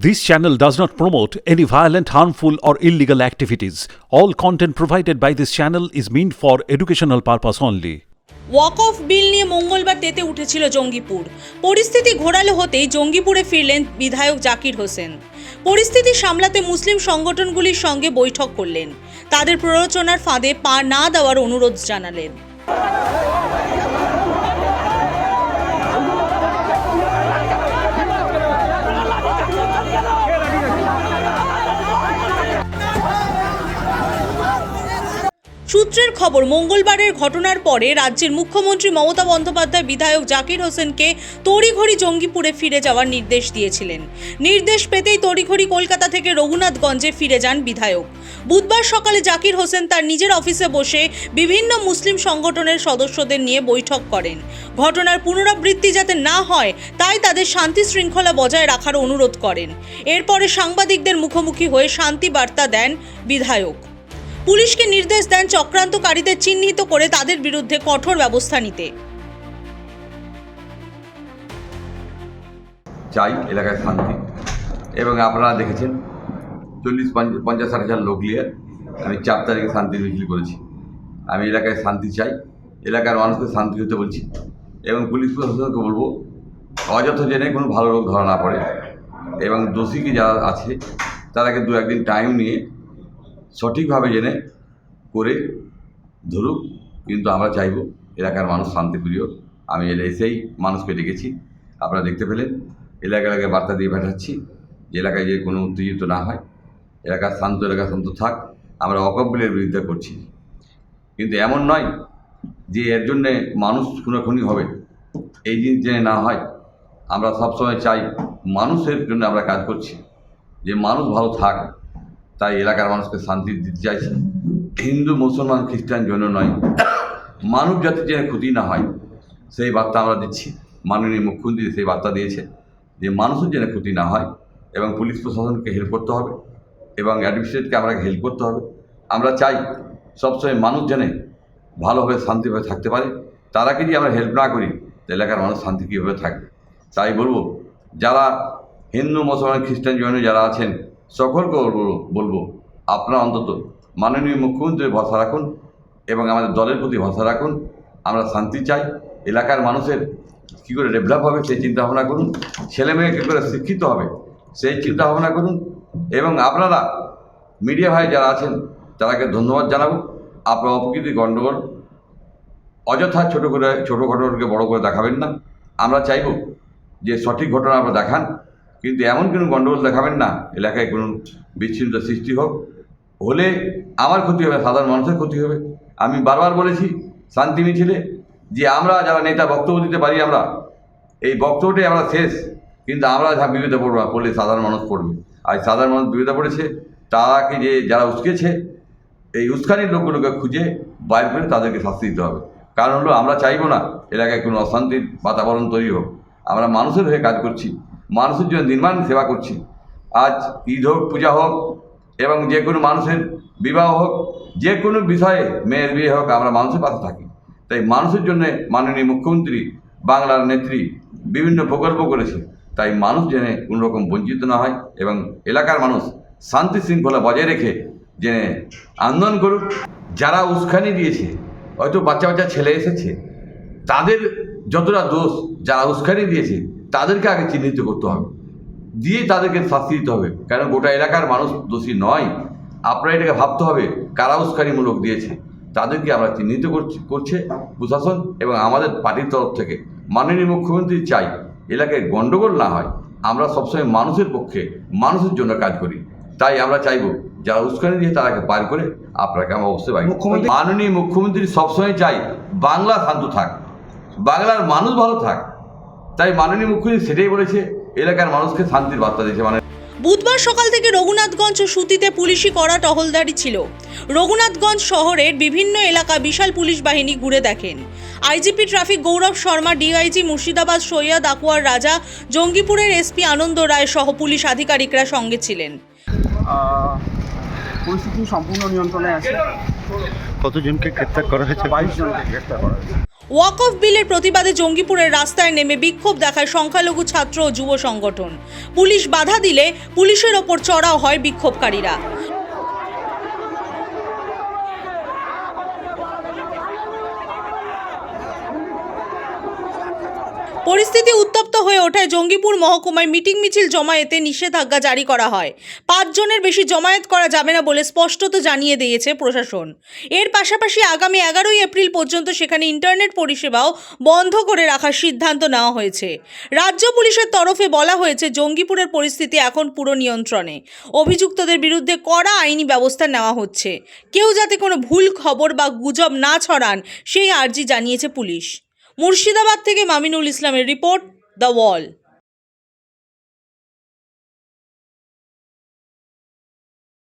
This channel does not promote any violent, harmful, or illegal activities. All content provided by this channel is meant for educational purpose only. ওয়াক অফ bill নিয়ে মঙ্গলবার তেতে উঠেছিল জঙ্গিপুর পরিস্থিতি ঘোরালো হতেই জঙ্গিপুরে ফিরলেন বিধায়ক জাকির হোসেন পরিস্থিতি সামলাতে মুসলিম সংগঠনগুলির সঙ্গে বৈঠক করলেন তাদের প্ররোচনার ফাঁদে পা না দেওয়ার অনুরোধ জানালেন সূত্রের খবর, মঙ্গলবারের ঘটনার পরে রাজ্যের মুখ্যমন্ত্রী মমতা বন্দ্যোপাধ্যায়, বিধায়ক জাকির হোসেনকে তড়িঘড়ি জঙ্গিপুরে ফিরে যাওয়ার নির্দেশ দিয়েছিলেন। নির্দেশ পেতেই তড়িঘড়ি কলকাতা থেকে রঘুনাথগঞ্জে ফিরে যান বিধায়ক। বুধবার সকালে জাকির হোসেন তার নিজের অফিসে বসে বিভিন্ন মুসলিম সংগঠনের সদস্যদের নিয়ে বৈঠক করেন। ঘটনার পুনরাবৃত্তি যাতে না হয়, তাই তাদের শান্তি শৃঙ্খলা বজায় রাখার অনুরোধ করেন। এরপরে সাংবাদিকদের মুখোমুখি হয়ে শান্তি বার্তা দেন বিধায়ক। পুলিশকে নির্দেশ দেন চক্রান্তকারীদের চিহ্নিত করে তাদের বিরুদ্ধে কঠোর ব্যবস্থা নিতে। চাই এলাকায় শান্তি। এবং আপনারা দেখেছেন, চল্লিশ পঞ্চ- পঞ্চাশ ষাট হাজার লোক নিয়ে আমি চার তারিখে শান্তি মিছিল করেছি। আমি এলাকায় শান্তি চাই, এলাকার মানুষকে শান্তি হতে বলছি। এবং পুলিশ প্রশাসনকে বলব, অযথা জেনে কোনো ভালো লোক ধরা না পড়ে। এবং দোষীকে যারা আছে তারাকে দু একদিন টাইম নিয়ে সঠিকভাবে জেনে করে ধরুক, কিন্তু আমরা চাইব এলাকার মানুষ শান্তিপ্রিয়। আমি এলে এসেই মানুষকে ডেকেছি। আপনারা দেখতে পেলেন, এলাকা এলাকায় বার্তা দিয়ে পাঠাচ্ছি যে এলাকায় যে কোনো উত্তেজিত না হয়। এলাকা শান্ত এলাকা শান্ত থাক, আমরা অকব্যের বিরুদ্ধে করছি। কিন্তু এমন নয় যে এর জন্যে মানুষ খুনাখুনি হবে। এই জিনিস জেনে না হয়, আমরা সবসময় চাই মানুষের জন্য আমরা কাজ করছি। যে মানুষ ভালো থাক তাই এলাকার মানুষকে শান্তি দিতে চাইছি। হিন্দু, মুসলমান, খ্রিস্টান জন্য নয়। মানব জাতির যেন ক্ষতি না হয়, সেই বার্তা আমরা দিচ্ছি। মাননীয় মুখ্যমন্ত্রী সেই বার্তা দিয়েছে যে মানুষের যেন ক্ষতি না হয় এবং পুলিশ প্রশাসনকে হেল্প করতে হবে এবং অ্যাডমিনিস্ট্রেটকে আমরা হেল্প করতে হবে। আমরা চাই সবসময় মানুষ যেন ভালোভাবে শান্তিভাবে থাকতে পারে। তারাকে যদি আমরা হেল্প না করি এলাকার মানুষ শান্তি কীভাবে থাকবে? তাই বলব, যারা হিন্দু, মুসলমান, খ্রিস্টান জৈন যারা আছেন সকলকে বলব আপনারা অন্তত মাননীয় মুখ্যমন্ত্রীর ভরসা রাখুন এবং আমাদের দলের প্রতি ভরসা রাখুন। আমরা শান্তি চাই। এলাকার মানুষের কী করে ডেভেলপ হবে সেই চিন্তা ভাবনা করুন। ছেলে মেয়ে কী করে শিক্ষিত হবে সেই চিন্তা ভাবনা করুন এবং আপনারা মিডিয়া ভাই যারা আছেন, তারাকে ধন্যবাদ জানাব। আপনার অপ্রকৃতি গণ্ডগোল অযথা ছোট করে, ছোটো ঘটনাকে বড় করে দেখাবেন না। আমরা চাইব যে সঠিক ঘটনা আপনারা দেখান। কিন্তু এমন কোনো গণ্ডগোল দেখাবেন না, এলাকায় কোনো বিচ্ছিন্নতা সৃষ্টি হোক, হলে আমার ক্ষতি হবে, সাধারণ মানুষের ক্ষতি হবে। আমি বারবার বলেছি, শান্তি মিছিলে, যে আমরা যারা নেতা বক্তব্য দিতে পারি আমরা, এই বক্তব্যটাই আমরা শেষ, কিন্তু আমরা যা বিপদে পড়ব, পড়লে সাধারণ মানুষ পড়বে। আর সাধারণ মানুষ বিপদে পড়েছে তারাকে যে যারা উস্কেছে, এই উস্কানির লোকগুলোকে খুঁজে বাইর করে তাদেরকে শাস্তি দিতে হবে। কারণ হলো, আমরা চাইব না, এলাকায় কোনো অশান্তির বাতাবরণ তৈরি হোক। আমরা মানুষের হয়ে কাজ করছি মানুষের জন্য নির্মাণ সেবা করছি। আজ ঈদ হোক, পূজা হোক এবং যে কোনো মানুষের বিবাহ হোক, যে কোনো বিষয়ে মেয়ের বিয়ে হোক, আমরা মানুষের পাশে থাকি। তাই মানুষের জন্য মাননীয় মুখ্যমন্ত্রী, বাংলার নেত্রী বিভিন্ন প্রকল্প করেছে। তাই মানুষ যেন কোনো রকম বঞ্চিত না হয় এবং এলাকার মানুষ শান্তি শৃঙ্খলা বজায় রেখে যে আন্দোলন করুক। যারা উস্কানি দিয়েছে, হয়তো বাচ্চা বাচ্চা ছেলে এসেছে, তাদের যতটা দোষ, যারা উস্কানি দিয়েছে তাদেরকে আগে চিহ্নিত করতে হবে। দিয়ে তাদেরকে শাস্তি দিতে হবে। কেন? গোটা এলাকার মানুষ দোষী নয়। আপনারা এটাকে ভাবতে হবে কারা উস্কানিমূলক দিয়েছে। তাদেরকে আমরা চিহ্নিত করছি করছে প্রশাসন এবং আমাদের পার্টির তরফ থেকে। মাননীয় মুখ্যমন্ত্রী চাই এলাকায় গণ্ডগোল না হয়। আমরা সবসময় মানুষের পক্ষে মানুষের জন্য কাজ করি। তাই আমরা চাইব যারা উস্কানি দিয়ে তারাকে পার করে আপনাকে আমরা অবশ্যই পাই মুখ্যমন্ত্রী- মাননীয় মুখ্যমন্ত্রী সবসময় চাই বাংলা শান্ত থাক। বাংলার মানুষ ভালো থাক। তাই মাননীয় মুখ্যমন্ত্রী সেটাই বলেছে এলাকার মানুষকে শান্তির বার্তা দিয়েছে মানে বুধবার সকাল থেকে রঘুনাথগঞ্জ ও সুতিতে পুলিশি করা টহলদারি ছিল। রঘুনাথগঞ্জ শহরের বিভিন্ন এলাকা বিশাল পুলিশ বাহিনী ঘুরে দেখেন। IGP traffic Gaurav Sharma DIG Murshidabad Syed Akuar Raja জঙ্গিপুরের SP আনন্দ রায় সহ পুলিশ আধিকারিকরা সঙ্গে ছিলেন। পরিস্থিতি সম্পূর্ণ নিয়ন্ত্রণে আছে। কতজনকে গ্রেপ্তার করা হয়েছে? বাইশ জনকে গ্রেফতার করা হয়েছে। ওয়াক অফ বিলের প্রতিবাদে জঙ্গিপুরের রাস্তায় নেমে বিক্ষোভ দেখায় সংখ্যালঘু ছাত্র ও যুব সংগঠন। পুলিশ বাধা দিলে পুলিশের ওপর চড়াও হয় বিক্ষোভকারীরা। পরিস্থিতি উত্তপ্ত হয়ে ওঠায় জঙ্গিপুর মহকুমায় মিটিং মিছিল জমায়েতে নিষেধাজ্ঞা জারি করা হয়। পাঁচ জনের বেশি জমায়েত করা যাবে না বলে স্পষ্টত জানিয়ে দিয়েছে প্রশাসন। এর পাশাপাশি আগামী এগারোই এপ্রিল পর্যন্ত সেখানে ইন্টারনেট পরিষেবাও বন্ধ করে রাখার সিদ্ধান্ত নেওয়া হয়েছে। রাজ্য পুলিশের তরফে বলা হয়েছে, জঙ্গিপুরের পরিস্থিতি এখন পুরো নিয়ন্ত্রণে। অভিযুক্তদের বিরুদ্ধে কড়া আইনি ব্যবস্থা নেওয়া হচ্ছে। কেউ যাতে কোনো ভুল খবর বা গুজব না ছড়ান, সেই আর্জি জানিয়েছে পুলিশ। মুর্শিদাবাদ থেকে মামিনুল ইসলামের রিপোর্ট দ্য ওয়াল।